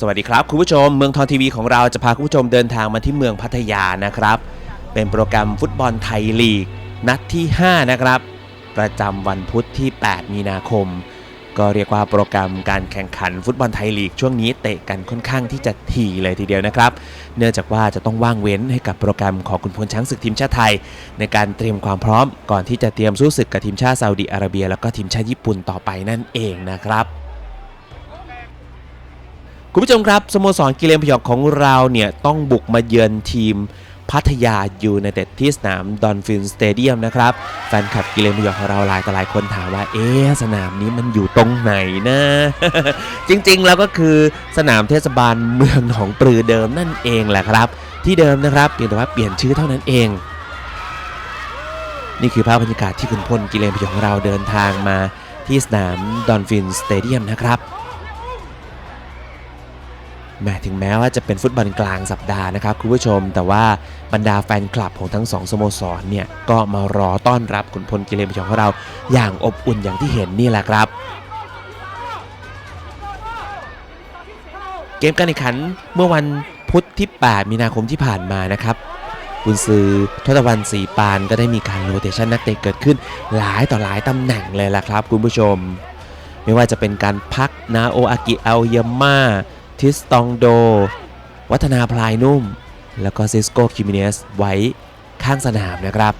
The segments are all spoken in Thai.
สวัสดีครับคุณผู้ชมเมืองทองทีวีของเราจะพาคุณผู้ชมเดินทางมาที่เมืองพัทยานะครับ เป็นโปรแกรมฟุตบอลไทยลีก นัดที่ 5 นะครับ ประจำวันพุธที่ 8 มีนาคม ก็เรียกว่าโปรแกรมการแข่งขันฟุตบอลไทยลีก ช่วงนี้เตะกันค่อนข้างที่จะถี่เลยทีเดียวนะครับ เนื่องจากว่าจะต้องว่างเว้นให้กับโปรแกรมของคุณพลช้างศึกทีมชาติไทย ในการเตรียมความพร้อมก่อนที่จะเตรียมสู้ศึกกับทีมชาติซาอุดิอาระเบีย แล้วก็ทีมชาติญี่ปุ่นต่อไปนั่นเองนะครับ คุณผู้ชมครับสโมสรกิเลนพยองของเราเนี่ยต้องบุกมาเยือนทีมพัทยายูไนเต็ดที่สนามดอนฟินสเตเดียมนะครับ แฟนคลับกิเลนพยองของเราหลายต่อหลายคนถามว่า เอ๊ะสนามนี้มันอยู่ตรงไหนนะ จริงๆ แล้วก็คือสนามเทศบาลเมืองหนองปลือเดิมนั่นเองแหละครับ ที่เดิมนะครับเพียงแต่ว่าเปลี่ยนชื่อเท่านั้นเอง นี่คือภาพบรรยากาศที่คุณพลกิเลนพยองของเราเดินทางมาที่สนามดอนฟินสเตเดียมนะครับ แม้ถึงแม้ว่าจะเป็นฟุตบอลกลางสัปดาห์นะครับคุณผู้ชม แต่ว่าบรรดาแฟนคลับของทั้งสองสโมสรเนี่ยก็มารอต้อนรับขุนพลกิเลนพยองของเราอย่างอบอุ่นอย่างที่เห็นนี่แหละครับ เกมการแข่งขันเมื่อวันพุธที่ 8 มีนาคมที่ผ่านมานะครับกุนซือทศวรรณสีปานก็ได้มีการโรเตชันนักเตะเกิดขึ้น หลายต่อหลายตำแหน่งเลยล่ะครับ คุณผู้ชม ไม่ว่าจะเป็นการพักนาโออากิเอลเยาม่า ทิสตองโด วัฒนาพลายนุ่ม แล้วก็ซิสโกคิมิเนสไว้ข้างสนามนะครับ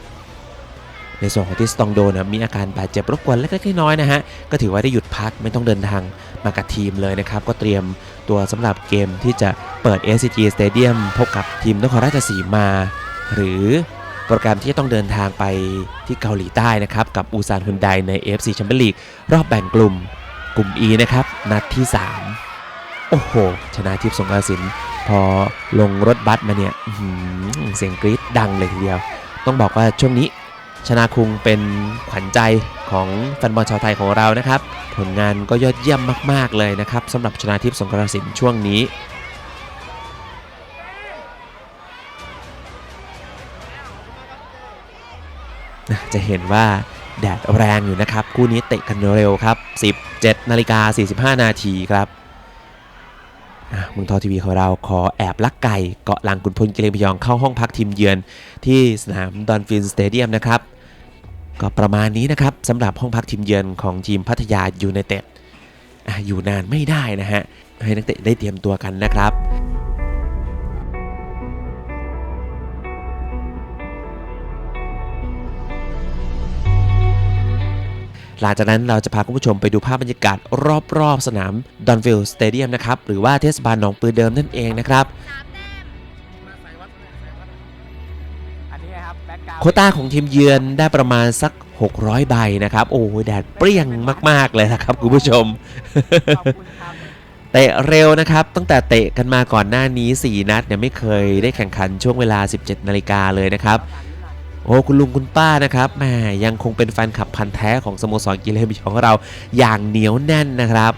ในส่วนของทิสตองโดนะมีอาการบาดเจ็บรบกวนเล็กๆน้อยๆนะฮะ ก็ถือว่าได้หยุดพักไม่ต้องเดินทางมากับทีมเลยนะครับ ก็เตรียมตัวสำหรับเกมที่จะเปิด SCG Stadium พบกับทีมนครราชสีมา หรือโปรแกรมที่จะต้องเดินทางไปที่เกาหลีใต้นะครับ กับอูซานฮุนไดใน AFC Champions League รอบแบ่งกลุ่มกลุ่ม E นะครับ นัดที่ 3 โอ้โห ชนะทิพย์สงกระสินพอลงรถบัสมาเนี่ยเสียงกรี๊ดดังเลยทีเดียว ต้องบอกว่าช่วงนี้ชนาคุงเป็นขวัญใจของแฟนบอลชาวไทยของเรานะครับ ผลงานก็ยอดเยี่ยมมาก ๆ เลยนะครับสำหรับชนาทิพย์สงกระสินช่วงนี้จะเห็นว่าแดดแรงอยู่นะครับ คู่นี้เตะกันเร็วครับ 17นาฬิกา45 นาทีครับ มึงทอทีวีของเราขอแอบลักไก่เกาะหลังกุนพลกิเลนพยองเข้าห้องพักทีมเยือนที่สนามดอนฟินสเตเดียมนะครับ ก็ประมาณนี้นะครับสำหรับห้องพักทีมเยือนของทีมพัทยายูไนเต็ดอยู่นานไม่ได้นะฮะ ให้นักเตะได้เตรียมตัวกันนะครับ หลังจากนั้นเราจะพาคุณผู้ชมไปดูภาพบรรยากาศรอบ ๆ สนามดอนฟิลสเตเดียมนะครับหรือว่าเทศบาลหนองปือเดิมนั่นเองนะครับอันนี้ครับแบ็กกราวโควต้าของทีมเยือนได้ประมาณสัก 600 ใบนะครับ โอ้โหแดดเปรี้ยงมาก ๆ เลยนะครับคุณผู้ชมขอบคุณครับเตะเร็วนะครับ ตั้งแต่เตะกันมาก่อนหน้านี้ 4 นัดเนี่ยไม่เคยได้แข่งขันช่วงเวลา 17 นาฬิกาเลยนะครับ โอ้คุณลุงคุณป้านะครับแหมยังคงเป็นแฟนคลับพันธ์แท้ของสโมสรกิเลนพยองของเราอย่างเหนียวแน่นนะครับ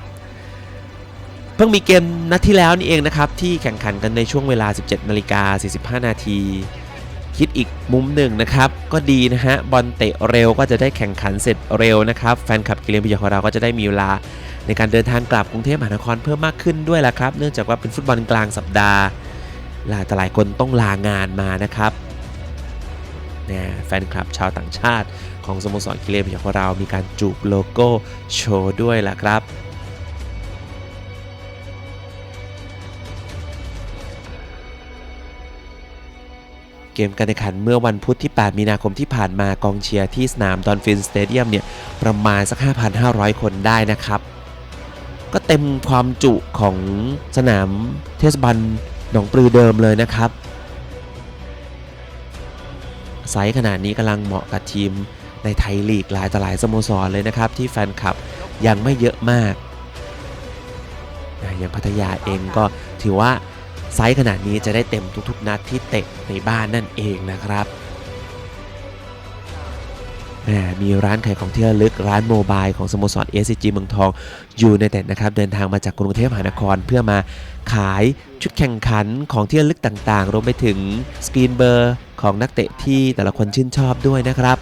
เพิ่งมีเกมนัดที่แล้วนี่เองนะครับ ที่แข่งขันกันในช่วงเวลา 17นาฬิกา45 นาทีคิดอีกมุมหนึ่งนะครับ ก็ดีนะฮะบอลเตะเร็วก็จะได้แข่งขันเสร็จเร็วนะครับ แฟนคลับกิเลนพยองของเราก็จะได้มีเวลา ในการเดินทางกลับกรุงเทพมหานครเพิ่มมากขึ้นด้วยละครับ เนื่องจากว่าเป็นฟุตบอลกลางสัปดาห์หลายแต่หลายคนต้องลางานมานะครับ นี่ยแฟนคลับชาวต่างชาติ ของสโมสรกิเลนของเรา มีการจูบโลโก้โชว์ด้วยล่ะครับเกมการแข่งขันเมื่อวันพุธที่ 8 มีนาคมที่ผ่านมากองเชียร์ที่สนามดอนฟินสเตเดียมเนี่ย ประมาณสัก 5,500 คนได้นะครับ ก็เต็มความจุของสนามเทศบาลหนองปลือเดิมเลยนะครับ ไซส์ขนาดนี้กำลังเหมาะกับทีมในไทยลีกหลายต่อหลายสโมสรเลยนะครับ ที่แฟนคลับยังไม่เยอะมาก อย่างพัทยาเองก็ถือว่าไซส์ขนาดนี้จะได้เต็มทุกๆ นัดที่เตะในบ้านนั่นเองนะครับ มีร้านขายของที่ระลึกร้านโมบายของสโมสร SCG เมืองทองอยู่ในแต่นะครับ เดินทางมาจากกรุงเทพมหานครเพื่อมาขายชุดแข่งขันของที่ระลึกต่างๆ รวมไปถึงสกรีนเบอร์ของนักเตะที่แต่ละคนชื่นชอบด้วยนะครับ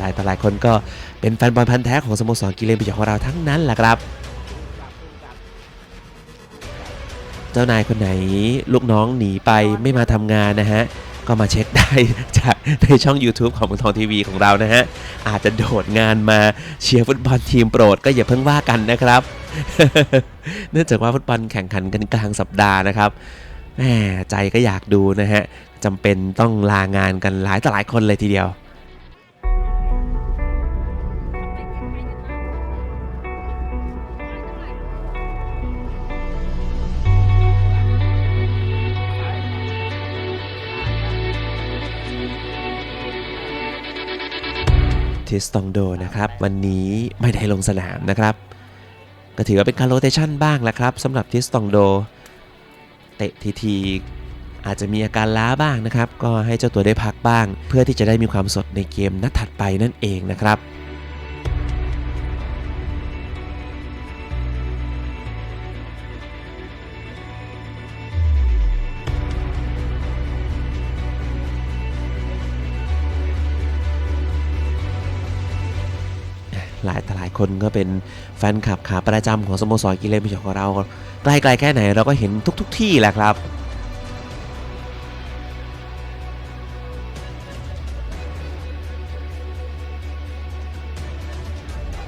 หลายต่อหลายคนก็เป็นแฟนบอลพันธ์แท้ของสโมสรกิเลนพยของเราทั้งนั้นแหละครับ เจ้านายคนไหนลูกน้องหนีไปไม่มาทำงานนะฮะ ก็มาเช็คได้จากในช่อง YouTube ของเมืองทองทีวีของเรานะฮะ อาจจะโดดงานมาเชียร์ฟุตบอลทีมโปรดก็อย่าเพิ่งว่ากันนะครับ เนื่องจากว่าฟุตบอลแข่งขันกันกลางสัปดาห์นะครับแหมใจก็อยากดูนะฮะจำเป็นต้องลางานกันหลายต่อหลายคนเลยทีเดียว ทิสตองโดนะครับ วันนี้ไม่ได้ลงสนามนะครับ ก็ถือว่าเป็นการโรเตชันบ้างแหละครับสำหรับทิสตองโด เตะทีทีอาจจะมีอาการล้าบ้างนะครับ ก็ให้เจ้าตัวได้พักบ้าง เพื่อที่จะได้มีความสดในเกมนัดถัดไปนั่นเองนะครับ หลายแต่หลายคนก็เป็นแฟนคลับขาประจำของสโมสรกิเลนพยองของเราใกล้ๆแค่ไหนเราก็เห็นทุกๆทที่แหละครับ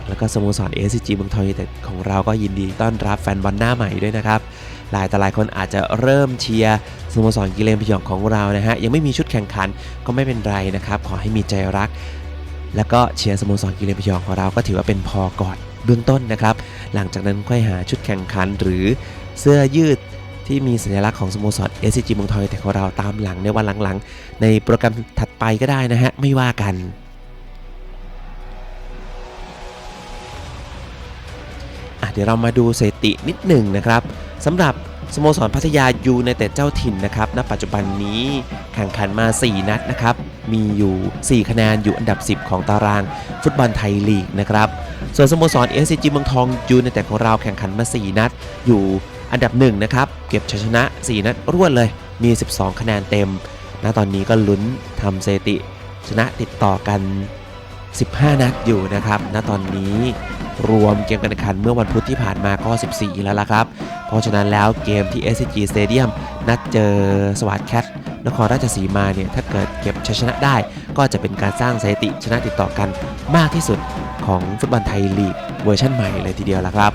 แล้วก็สโมสร SCG เมืองทองยูไนเต็ดของเราก็ยินดีต้อนรับแฟนบอลหน้าใหม่ด้วยนะครับ หลายแต่หลายคนอาจจะเริ่มเชียร์สโมสรกิเลนพยองของเรานะฮะ ยังไม่มีชุดแข่งขันก็ไม่เป็นไรนะครับ ขอให้มีใจรัก แล้วก็เชียร์สโมสรกิเลนพยองของเราก็ถือว่าเป็นพอก่อนเบื้องต้นนะครับ หลังจากนั้นค่อยหาชุดแข่งขันหรือเสื้อยืดที่มีสัญลักษณ์ของสโมสร SCG เมืองทองยูไนเต็ดของเราตามหลังในวันหลังๆ ในโปรแกรมถัดไปก็ได้นะฮะ ไม่ว่ากันเดี๋ยวเรามาดูสถิตินิดหนึ่งนะครับสำหรับ สโมสรพัทยายูไนเต็ดเจ้าถิ่นนะครับ ณ ปัจจุบันนี้แข่งขันมา 4 นัดนะครับ มีอยู่ 4 คะแนนอยู่อันดับ 10 ของตารางฟุตบอลไทยลีกนะครับ ส่วนสโมสร SCG เมืองทองยูไนเต็ดของเราแข่งขันมา 4 นัด อยู่อันดับ 1 นะครับ เก็บชัยชนะ 4 นัดรวดเลย มี 12 คะแนนเต็ม ณ ตอนนี้ก็ลุ้นทำสถิติ ชนะติดต่อกัน 15 นัดอยู่นะครับ ณ ตอนนี้ รวมเกมการแข่งขันเมื่อวันพุธที่ผ่านมาก็ 14 แล้วล่ะครับ เพราะฉะนั้นแล้วเกมที่ SCG Stadium นัดเจอสวัสดแคทนครราชสีมาเนี่ยถ้าเกิดเก็บชัยชนะได้ ก็จะเป็นการสร้างสถิติชนะติดต่อกันมากที่สุดของฟุตบอลไทยลีกเวอร์ชันใหม่เลยทีเดียวล่ะครับ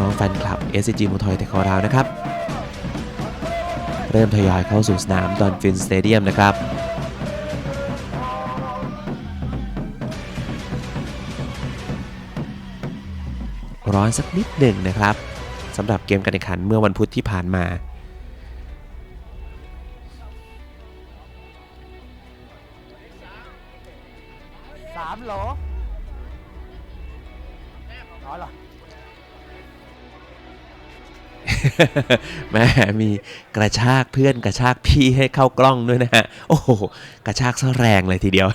น้องๆแฟนคลับ SCG มูทอยแต่ขอราวนะครับ เริ่มทยอยเข้าสู่สนามดอนฟินสเตเดียมนะครับ ร้อนสักนิดหนึ่งนะครับสำหรับเกมการแข่งขันเมื่อวันพุธที่ผ่านมา สามโหลอ๋อเหรอแม่มีกระชากเพื่อนกระชากพี่ให้เข้ากล้องด้วยนะฮะ โอ้โห กระชากซะแรงเลยทีเดียว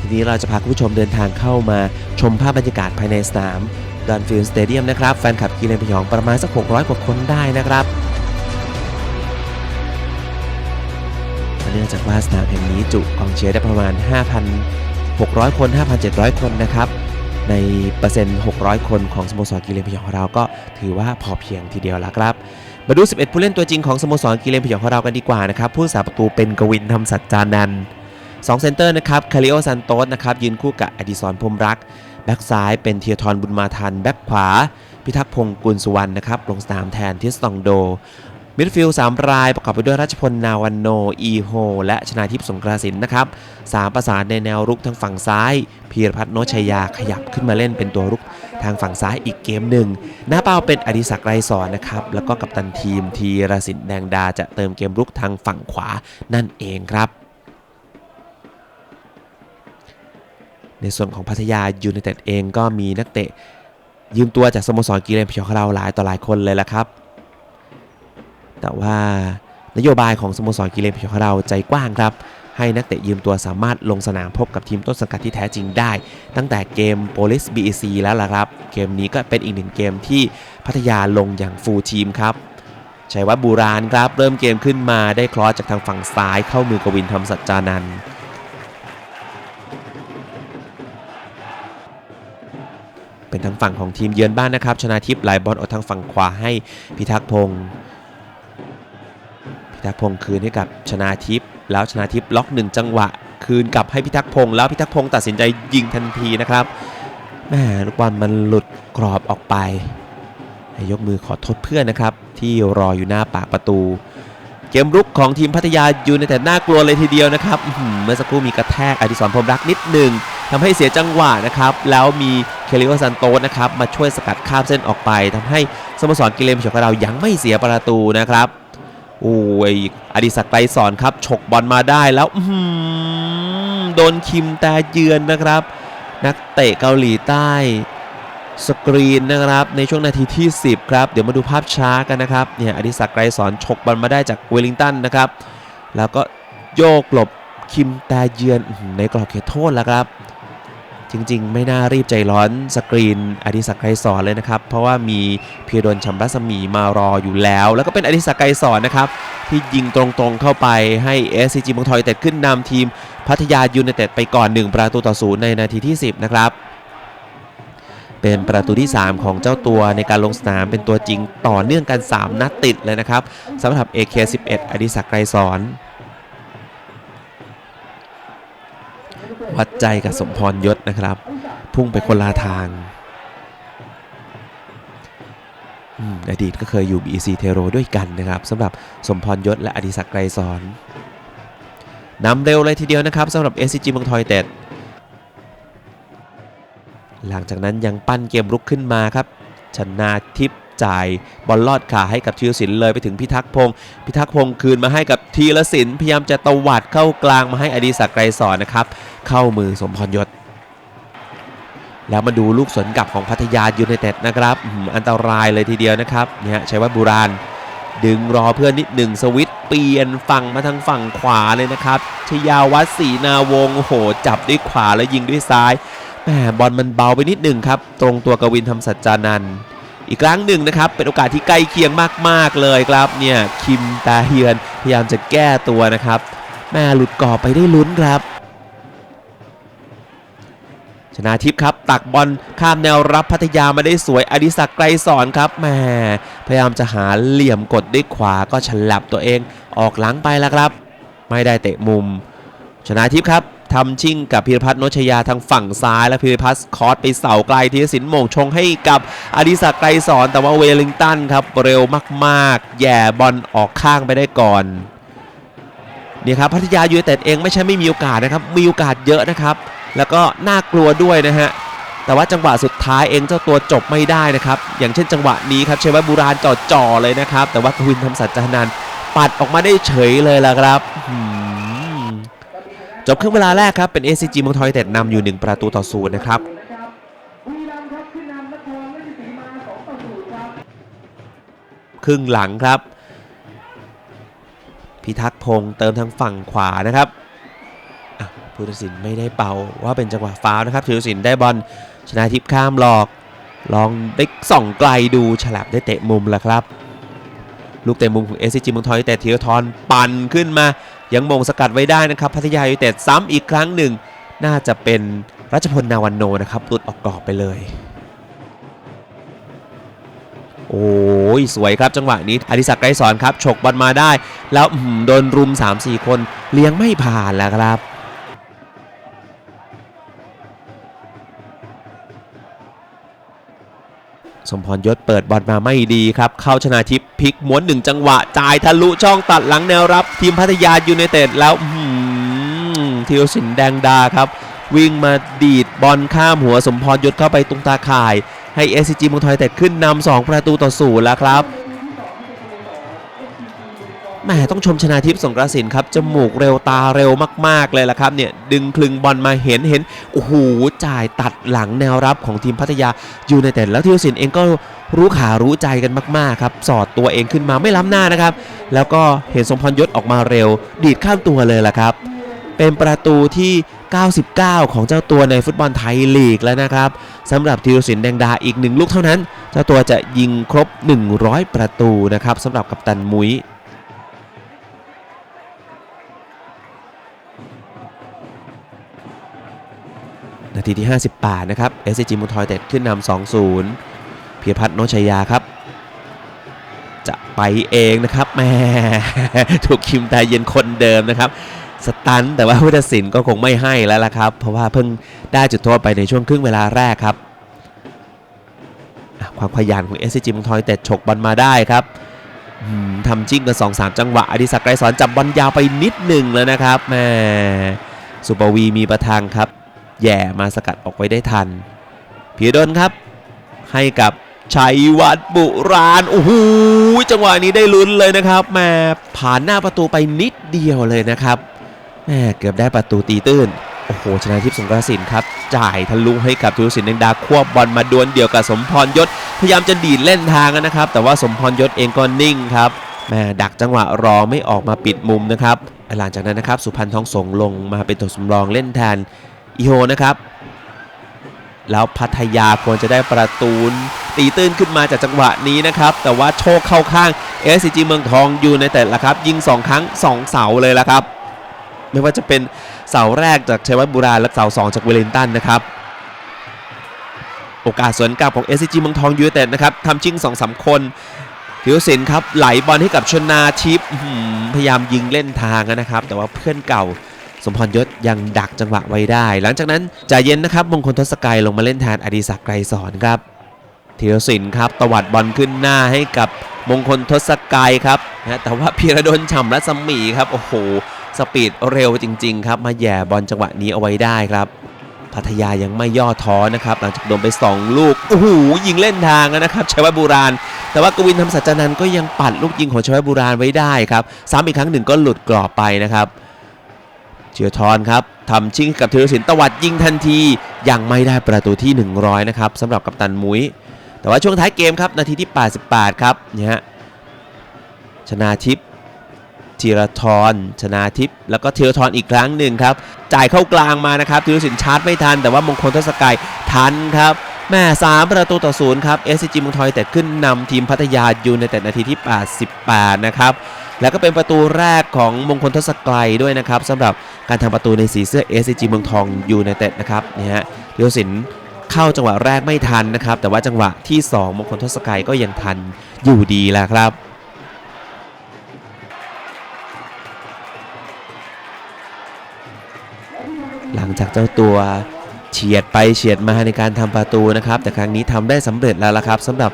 ทีนี้เราจะพาคุณผู้ชมเดินทางเข้ามาชมภาพบรรยากาศภายในสนามดอนฟิลสเตเดียมนะครับ แฟนคลับกีฬาพยองประมาณสัก 600 กว่าคนได้นะครับเนื่องจากว่าสนามแห่งนี้จุกองเชียร์ได้ประมาณ 5,600 คน 5,700 คนนะครับ ในเปอร์เซ็นต์ 600 คนของสโมสรกีฬาพยองของเราก็ถือว่าพอเพียงทีเดียวแล้วครับ มาดู 11 ผู้เล่นตัวจริงของสโมสรกีเลนพยองของเรากันดีกว่านะครับ ผู้สาประตูเป็นกวินทำสัจจานันสองเซนเตอร์นะครับคาริโอซันโตสนะครับยืนคู่กับอดิศรพรมรัก แบ็กซ้ายเป็นเทียทรบุญมาทัน แบ็กขวา พิทักษ์พงศ์กุลสุวรรณนะครับลงสนามแทนทิสตองโด มิดฟิลด์สามรายประกอบไปด้วยราชพลนาวันโน อีโฮ และชนาทิพย์สงกราสินนะครับสามประสานในแนวรุกทางฝั่งซ้ายพีรพัฒน์โนชัยยาขยับขึ้นมาเล่นเป็นตัวรุกทางฝั่งซ้ายอีกเกมหนึ่งหน้าเป้าเป็นอดิศักดิ์ไรสอนนะครับแล้วก็กัปตันทีมทีรสินแดงดาจะเติมเกมรุกทางฝั่งขวานั่นเองครับในส่วนของพัทยายูไนเต็ดเองก็มีนักเตะ ยืมตัวจากสโมสรกีฬาพยองของเราหลายต่อหลายคนเลยละครับ แต่ว่านโยบายของสโมสรกีฬาพยองของเราใจกว้างครับ ให้นักเตะยืมตัวสามารถลงสนามพบกับทีมต้นสังกัดที่แท้จริงได้ ตั้งแต่เกม Police BEC แล้วล่ะครับ เกมนี้ก็เป็นอีกหนึ่งเกมที่พัทยาลงอย่างฟูลทีมครับชัยวัฒน์บูราณครับ เริ่มเกมขึ้นมาได้คลอสจากทางฝั่งซ้ายเข้ามือกวินธรรมสัจจานันท์เป็นทางฝั่งของทีมเยือนบ้านนะครับ ชนะทิพย์ไหลบอลออกทางฝั่งขวาให้พิทักษ์พงศ์ พิทักษ์พงศ์คืนให้กับชนะทิพย์แล้วชนะทิพย์ล็อกหนึ่งจังหวะ คืนกลับให้พิทักษ์พงศ์แล้วพิทักษ์พงศ์ตัดสินใจยิงทันทีนะครับแม่ลูกบอลมันหลุดกรอบออกไปยกมือขอโทษเพื่อนนะครับ ที่รออยู่หน้าปากประตู เกมรุกของทีมพัทยายูไนเต็ดน่ากลัวเลยทีเดียวนะครับเมื่อสักครู่มีกระแทกอดิศรพรมรักนิดหนึ่งทำให้เสียจังหวะนะครับ แล้วมีเคลิโอซันโตนะครับ มาช่วยสกัดข้ามเส้นออกไปทำให้สโมสรกิเลนพยองของเรายังไม่เสียประตูนะครับ โอ้ยอดิศักดิ์ไกรสอนครับฉกบอลมาได้แล้วโดนคิมแต่เยือนนะครับ นักเตะเกาหลีใต้สกรีนนะครับในช่วงนาทีที่ 10 ครับ เดี๋ยวมาดูภาพช้ากันนะครับเนี่ยอดิศักดิ์ไกรสอนฉกบอลมาได้จากเวลลิงตันนะครับ แล้วก็โยกหลบคิมแต่เยือนในกรอบเขตโทษแล้วครับ จริง ๆ ไม่น่ารีบใจร้อนสกรีนอดิศักดิ์ไกรสอนเลยนะครับ เพราะว่ามีเพียรดลชำรัศมีมารออยู่แล้ว แล้วก็เป็นอดิศักดิ์ไกรสอนนะครับ ที่ยิงตรงๆเข้าไปให้ SCG เมืองทอยเต็ดขึ้นนำทีมพัทยายูไนเต็ดไปก่อน 1 ประตูต่อศูนย์ในนาทีที่ 10 นะครับ เป็นประตูที่ 3 ของเจ้าตัวในการลงสนามเป็นตัวจริงต่อเนื่องกัน 3 นัดติดเลยนะครับสำหรับ AK11 อดิศักดิ์ไกรสอน วัดใจกับสมพรยศนะครับ พุ่งไปคนละทางอดีตก็เคยอยู่ BEC เทโรด้วยกันนะครับสำหรับสมพรยศและอดิศักดิ์ไกรสอนนำเร็วเลยทีเดียวนะครับสำหรับ SCG เมืองทอยเต็ดหลังจากนั้นยังปั้นเกมรุกขึ้นมาครับชนาทิพย์ จ่ายบอลลอดขาให้กับธีรศิลป์เลยไปถึงพิทักษ์พงศ์พิทักษ์พงศ์คืนมาให้กับธีรศิลป์พยายามจะตวัดเข้ากลางมาให้อดีศักดิ์ไกรสอนนะครับ เข้ามือสมพรยศ แล้วมาดูลูกสวนกลับของพัทยายูไนเต็ดนะครับอันตรายเลยทีเดียวนะครับเนี่ยใชัยวัฒน์บุราณดึงรอเพื่อนนิดหนึ่งสวิตเปลี่ยนฝั่งมาทางฝั่งขวาเลยนะครับชยาวัฒน์ศรีนาวงโอ้โหจับด้วยขวาแล้วยิงด้วยซ้ายแหมบอลมันเบาไปนิดหนึ่งครับ ตรงตัวกวินทำสัจจานันท์ อีกครั้งหนึ่งนะครับ เป็นโอกาสที่ใกล้เคียงมาก ๆ เลยครับเนี่ยคิมตาเฮียนพยายามจะแก้ตัวนะครับแม่หลุดกรอบไปได้ลุ้นครับ ชนาทิพย์ครับ ตักบอลข้ามแนวรับพัทยามาได้สวยอดิศักดิ์ไกรสอนครับแหมพยายามจะหาเหลี่ยมกดด้วยขวาก็ฉลับตัวเองออกหลังไปแล้วครับ ไม่ได้เตะมุม ชนะทิพย์ครับ ทำชิ่งกับพิรพัฒน์นชยาทางฝั่งซ้ายและพิรพัฒน์คอร์สไปเสาไกลทีสินโมงชงให้กับอดิศักดิ์ไกรสอนแต่ว่าเวลิงตันครับเร็วมากๆ แย่บอลออกข้างไปได้ก่อนนี่ครับพัทยายูเต็ดเองไม่ใช่ไม่มีโอกาสนะครับมีโอกาสเยอะนะครับ แล้วก็น่ากลัวด้วยนะฮะแต่ว่าจังหวะสุดท้ายเองเจ้าตัวจบไม่ได้นะครับ อย่างเช่นจังหวะนี้ครับเชวัฒน์บุราณจ่อๆเลยนะครับ แต่ว่ากวินทำสัจจานันปัดออกมาได้เฉยเลยล่ะครับ จบครึ่งเวลาแรกครับ เป็น SCG เมืองทอยเต็ดนำอยู่ 1 ประตูต่อศูนย์นะครับครึ่งหลังครับ พิทักษ์พงศ์เติมทางฝั่งขวานะครับผู้ตัดสินไม่ได้เป่าว่าเป็นจังหวะฟาวนะครับธีรศิลป์ได้บอลชนะทิพย์ข้ามหลอก ลองได้ส่องไกลดูฉลับได้เตะมุมแล้วครับ ลูกเตะมุมของ SCG เมืองทอยแต่ธีรทรปั่นขึ้นมา ยังมงสกัดไว้ได้นะครับพัทยายูเต็ดซ้ำอีกครั้งหนึ่ง น่าจะเป็นรัชพลนาวันโนนะครับหลุดออกกรอบไปเลย โอ้ยสวยครับจังหวะนี้อธิศักดิ์ไกรสอนครับฉกบอลมาได้ แล้วโดนรุม 3-4 คนเลี้ยงไม่ผ่านแล้วครับ สมพรยศเปิดบอลมาไม่ดีครับ เข้าชนะทิพย์พลิกม้วนหนึ่งจังหวะ จ่ายทะลุช่องตัดหลังแนวรับ ทีมพัทยายูไนเต็ดแล้วทิวสินแดงดาครับ วิ่งมาดีดบอลข้ามหัวสมพรยศเข้าไปตรงตาข่าย ให้ SCG เมืองทอยเต็ดขึ้นนำสองประตูต่อศูนย์แล้วครับ แหมต้องชมชนาทิพย์สงกระสินครับจมูกเร็วตาเร็วมาก ๆ เลยละครับเนี่ยดึงคลึงบอลมาเห็นเห็นโอ้โหจ่ายตัดหลังแนวรับของทีมพัทยาอยูไนเต็ดแล้วธีรศิลป์เองก็รู้ขารู้ใจกันมาก ๆ ครับ สอดตัวเองขึ้นมาไม่ล้ำหน้านะครับ แล้วก็เห็นสมพรยศออกมาเร็ว ดีดข้ามตัวเลยละครับ เป็นประตูที่ 99 ของเจ้าตัวในฟุตบอลไทยลีกแล้วนะครับสำหรับธีรศิลป์แดงดาอีกหนึ่งลูกเท่านั้น เจ้าตัวจะยิงครบ 100 ประตูนะครับสำหรับกัปตันมุ้ย นาทีที่ 58 นะครับ SCG มุทอยเต็ดขึ้นนำ2-0 เพียพัฒน์โนชยาครับ จะไปเองนะครับแม่ถูกคิมตาเย็นคนเดิมนะครับ สตันแต่ว่าผู้ตัดสินก็คงไม่ให้แล้วล่ะครับ เพราะว่าเพิ่งได้จุดโทษไปในช่วงครึ่งเวลาแรกครับ ความขยันของ SCG มุทอยเต็ดฉกบอลมาได้ครับทำจิ้งกัน2-3จังหวะ อดิศักดิ์ไกรสอนจับบอลยาวไปนิดหนึ่งแล้วนะครับแม่สุปวีมีประทังครับ แย่มาสกัดออกไว้ได้ทันพีรดลครับ ให้กับชัยวัฒน์บุราณโอ้โหจังหวะนี้ได้ลุ้นเลยนะครับแม่ผ่านหน้าประตูไปนิดเดียวเลยนะครับแม่เกือบได้ประตูตีตื้นโอ้โหชนะทิพย์สงกรสินครับ จ่ายทะลุให้กับธุรศิลป์แดงดาควบบอลมาดวลเดียวกับสมพรยศพยายามจะดีดเล่นทางนะครับ แต่ว่าสมพรยศเองก็นิ่งครับแม่ดักจังหวะรอไม่ออกมาปิดมุมนะครับหลังจากนั้นนะครับสุพรรณทองสงลงมาเป็นตัวสำรองเล่นแทน อีโฮนะครับ แล้วพัทยาควรจะได้ประตูตีตื้นขึ้นมาจากจังหวะนี้นะครับ แต่ว่าโชคเข้าข้าง SCG เมืองทองอยู่ในแต่ละครับ ยิง 2 ครั้ง 2 เสาเลยละครับ ไม่ว่าจะเป็นเสาแรกจากชัยวัฒน์บุราและเสา 2 จากเวลิงตันนะครับโอกาสสวนกลับของ SCG เมืองทองยูไนเต็ดนะครับทำชิง2 3คนธิวสินครับไหลบอลให้กับชนาทิพย์พยายามยิงเล่นทางนะครับ แต่ว่าเพื่อนเก่า สมพรยศยังดักจังหวะไว้ได้ หลังจากนั้นจ่าเย็นนะครับมงคลทศกัยลงมาเล่นแทนอดิศักดิ์ไกรสอนครับธีรศิลป์ครับตวัดบอลขึ้นหน้าให้กับมงคลทศกัยครับนะแต่ว่าพีระดลฉ่ำรัศมีครับโอ้โหสปีดเร็วจริง ๆ ครับ มาแย่บอลจังหวะนี้เอาไว้ได้ครับ พัทยายังไม่ย่อท้อนะครับ หลังจากโดนไป 2 ลูกโอ้โหยิงเล่นทางนะครับชัยวัฒน์บุราณแต่ว่ากวินทำสัจจนันก็ยังปัดลูกยิงของชัยวัฒน์บุราณไว้ได้ครับซ้ำอีกครั้งหนึ่งก็หลุดกรอบไปนะครับ เชียร์ทอนครับทำชิงกับธีรศิลป์ตวัดยิงทันที ยังไม่ได้ประตูที่ 100 นะครับสำหรับกัปตันมุ้ย แต่ว่าช่วงท้ายเกมครับนาทีที่ 88 ครับเนี่ยฮะชนาทิพย์ธีรทรชนาทิพย์แล้วก็ธีรทรอีกครั้งหนึ่งครับ จ่ายเข้ากลางมานะครับธีรศิลป์ชาร์จไม่ทัน แต่ว่ามงคลทศกัยทันครับแม่สามประตูต่อศูนย์ครับ SCG เมืองทอยแต่ขึ้นนำทีมพัทยายูในแต่นาทีที่ 88 นะครับ แล้วก็เป็นประตูแรกของมงคลทศกัยด้วยนะครับสำหรับการทำประตูในสีเสื้อ SCG เมืองทองยูไนเต็ดนะครับนี่ฮะธีรศิลป์เข้าจังหวะแรกไม่ทันนะครับ แต่ว่าจังหวะที่ 2 มงคลทศกัยก็ยังทันอยู่ดีแหละครับหลังจากเจ้าตัวเฉียดไปเฉียดมาในการทำประตูนะครับ แต่ครั้งนี้ทำได้สำเร็จแล้วละครับสำหรับ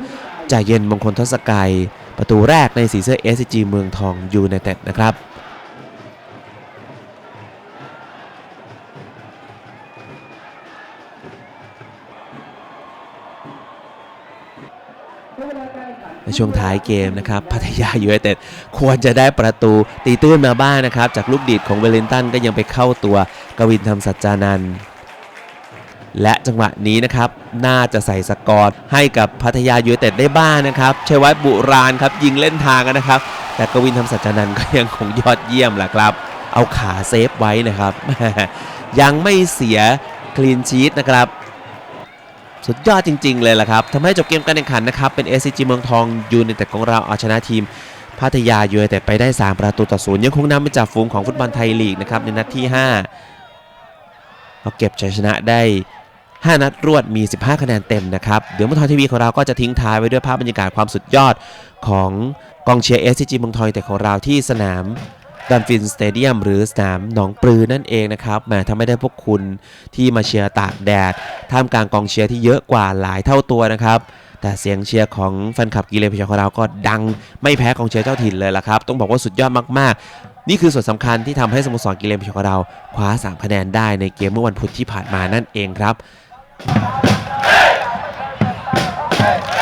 จ่าเย็นมงคลทศกัย ประตูแรกในสีเสื้อ SCG เมืองทองยูไนเต็ดนะครับในช่วงท้ายเกมนะครับพัทยายูไนเต็ดควรจะได้ประตูตีตื้นมาบ้างนะครับ จากลูกดีดของเวลินตันก็ยังไปเข้าตัวกวินทำสัจจานันท์ และจังหวะนี้นะครับ น่าจะใส่สกอร์ให้กับพัทยายูเต็ดได้บ้างนะครับเชวัฒน์บุราณครับยิงเล่นทางนะครับ แต่กวินทำสัจจนันก็ยังคงยอดเยี่ยมแหละครับ เอาขาเซฟไว้นะครับ ยังไม่เสียคลีนชีตนะครับสุดยอดจริง ๆ เลยล่ะครับทำให้จบเกมการแข่งขันนะครับ เป็น SCG เมืองทองยูไนเต็ดของเราเอาชนะทีมพัทยายูไนเต็ดไปได้ 3 ประตูต่อศูนย์ยังคงนำเป็นจ่าฝูงของฟุตบอลไทยลีกนะครับในนัดที่ 5 เราเก็บชัยชนะได้ 5 นัดรวดมี 15 คะแนนเต็มนะครับ เดี๋ยวมืองทองทีวีของเราก็จะทิ้งท้ายไว้ด้วยภาพบรรยากาศความสุดยอดของกองเชียร์ SCG เมืองทองแต่ของเราที่สนามดันฟินสเตเดียมหรือสนามหนองปลือนั่นเองนะครับแหมถ้าไม่ได้พวกคุณที่มาเชียร์ตากแดด ท่ามกลางกองเชียร์ที่เยอะกว่าหลายเท่าตัวนะครับ แต่เสียงเชียร์ของแฟนคลับกีเลนพิชของเราก็ดังไม่แพ้กองเชียร์เจ้าถิ่นเลยล่ะครับ ต้องบอกว่าสุดยอดมากๆ นี่คือส่วนสำคัญที่ทำให้สโมสรกีเลนพิชของเราคว้า 3 คะแนนได้ในเกมเมื่อวันพุธที่ผ่านมานั่นเองครับ Hey! Hey!